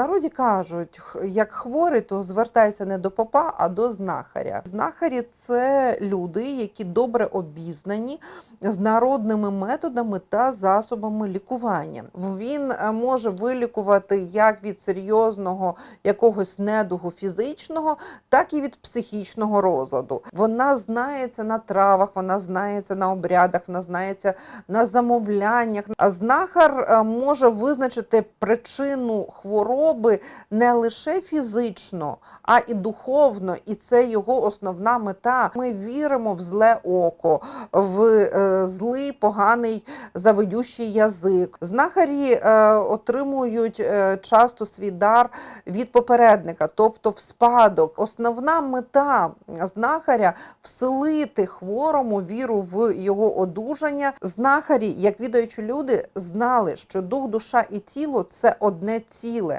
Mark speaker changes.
Speaker 1: народі кажуть, як хворий, то звертайся не до попа, а до знахаря. Знахарі це люди, які добре обізнані з народними методами та засобами лікування. Він е, може вилікувати як від серйозного якогось недугу фізичного, так і від психічного розладу. Вона знається на травах, вона знається на обрядах, вона знається на замовляннях. Знахар е, може визначити причину хвороби не лише фізично, а і духовно, і це його основна мета. Ми віримо в зле око, в е, злий, поганий завидющий язик. Знахарі е, отримують е, часто свій дар від попередника, тобто в спадок. Основна мета знахаря вселити хворому віру в його одужання. Знахарі, як відаючі люди, знали, що дух, душа і тіло це одне ціле.